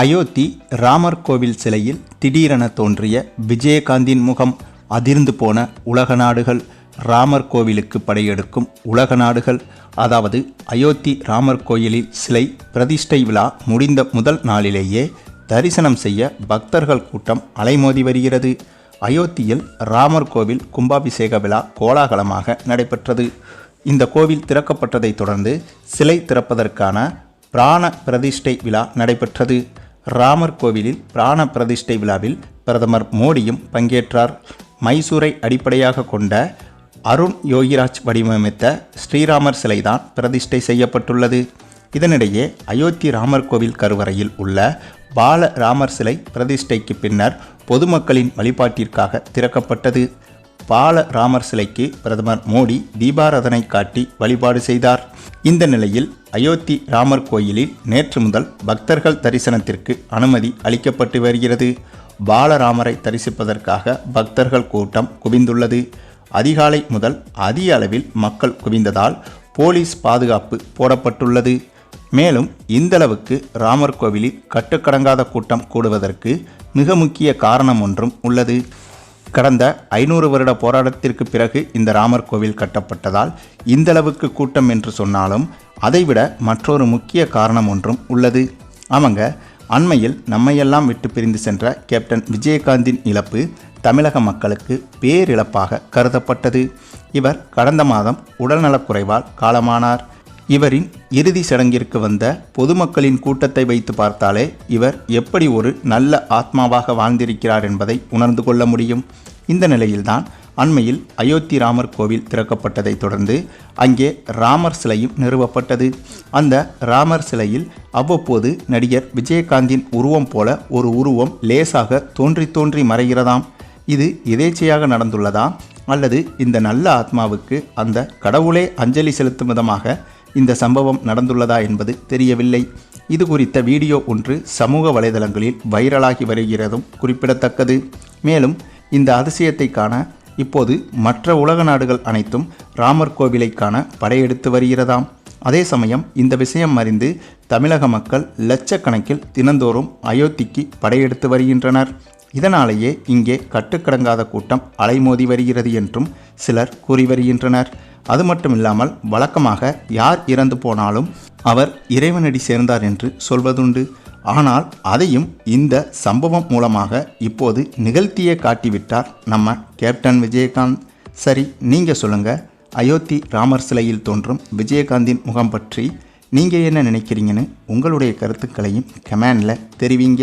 அயோத்தி ராமர் கோவில் சிலையில் திடீரென தோன்றிய விஜயகாந்தின் முகம் அதிர்ந்து போன உலக நாடுகள். ராமர் கோவிலுக்கு படையெடுக்கும் உலக நாடுகள். அதாவது அயோத்தி ராமர் கோயிலில் சிலை பிரதிஷ்டை விழா முடிந்த முதல் நாளிலேயே தரிசனம் செய்ய பக்தர்கள் கூட்டம் அலைமோதி வருகிறது. அயோத்தியில் ராமர் கோவில் கும்பாபிஷேக விழா கோலாகலமாக நடைபெற்றது. இந்த கோவில் திறக்கப்பட்டதைத் தொடர்ந்து சிலை திறப்பதற்கான பிராண பிரதிஷ்டை விழா நடைபெற்றது. ராமர் கோவிலில் பிராண பிரதிஷ்டை விழாவில் பிரதமர் மோடியும் பங்கேற்றார். மைசூரை அடிப்படையாக கொண்ட அருண் யோகிராஜ் வடிவமைத்த ஸ்ரீராமர் சிலைதான் பிரதிஷ்டை செய்யப்பட்டுள்ளது. இதனிடையே அயோத்தி ராமர் கோவில் கருவறையில் உள்ள பால ராமர் சிலை பிரதிஷ்டைக்கு பின்னர் பொதுமக்களின் வழிபாட்டிற்காக திறக்கப்பட்டது. பால ராமர் சிலைக்கு பிரதமர் மோடி தீபாராதனை காட்டி வழிபாடு செய்தார். இந்த நிலையில் அயோத்தி ராமர் கோயிலில் நேற்று முதல் பக்தர்கள் தரிசனத்திற்கு அனுமதி அளிக்கப்பட்டு வருகிறது. பாலராமரை தரிசிப்பதற்காக பக்தர்கள் கூட்டம் குவிந்துள்ளது. அதிகாலை முதல் அதிக அளவில் மக்கள் குவிந்ததால் போலீஸ் பாதுகாப்பு போடப்பட்டுள்ளது. மேலும் இந்தளவுக்கு ராமர் கோவிலில் கட்டுக்கடங்காத கூட்டம் கூடுவதற்கு மிக முக்கிய காரணம் ஒன்றும் உள்ளது. கடந்த ஐநூறு வருட போராட்டத்திற்கு பிறகு இந்த ராமர் கோவில் கட்டப்பட்டதால் இந்தளவுக்கு கூட்டம் என்று சொன்னாலும் அதைவிட மற்றொரு முக்கிய காரணம் ஒன்றும் உள்ளது. ஆமாங்க அண்மையில் நம்மையெல்லாம் விட்டு பிரிந்து சென்ற கேப்டன் விஜயகாந்தின் இழப்பு தமிழக மக்களுக்கு பேரிழப்பாக கருதப்பட்டது. இவர் கடந்த மாதம் உடல்நலக்குறைவால் காலமானார். இவரின் இறுதி சடங்கிற்கு வந்த பொதுமக்களின் கூட்டத்தை வைத்து பார்த்தாலே இவர் எப்படி ஒரு நல்ல ஆத்மாவாக வாழ்ந்திருக்கிறார் என்பதை உணர்ந்து கொள்ள முடியும். இந்த நிலையில்தான் அண்மையில் அயோத்தி ராமர் கோவில் திறக்கப்பட்டதைத் தொடர்ந்து அங்கே ராமர் சிலையும் நிறுவப்பட்டது. அந்த ராமர் சிலையில் அவ்வப்போது நடிகர் விஜயகாந்தின் உருவம் போல ஒரு உருவம் லேசாக தோன்றி தோன்றி மறைகிறதாம். இது எதேச்சையாக நடந்துள்ளதா? அல்லது இந்த நல்ல ஆத்மாவுக்கு அந்த கடவுளே அஞ்சலி செலுத்தும் விதமாக இந்த சம்பவம் நடந்துள்ளதா என்பது தெரியவில்லை. இது குறித்த வீடியோ ஒன்று சமூக வலைதளங்களில் வைரலாகி வருகிறதும் குறிப்பிடத்தக்கது. மேலும் இந்த அதிசயத்தை காண இப்போது மற்ற உலக நாடுகள் அனைத்தும் ராமர் கோவிலை காண படையெடுத்து வருகிறதாம். அதே சமயம் இந்த விஷயம் அறிந்து தமிழக மக்கள் லட்சக்கணக்கில் தினந்தோறும் அயோத்திக்கு படையெடுத்து வருகின்றனர். இதனாலேயே இங்கே கட்டுக்கடங்காத கூட்டம் அலைமோதி வருகிறது என்றும் சிலர் கூறி வருகின்றனர். அது மட்டும் இல்லாமல் வழக்கமாக யார் இறந்து போனாலும் அவர் இறைவனடி சேர்ந்தார் என்று சொல்வதுண்டு. ஆனால் அதையும் இந்த சம்பவம் மூலமாக இப்போது நிகழ்த்தியே காட்டிவிட்டார் நம்ம கேப்டன் விஜயகாந்த். சரி நீங்கள் சொல்லுங்கள் அயோத்தி ராமர் சிலையில் தோன்றும் விஜயகாந்தின் முகம் பற்றி நீங்கள் என்ன நினைக்கிறீங்கன்னு உங்களுடைய கருத்துக்களையும் கமெண்டில் தெரிவிங்க.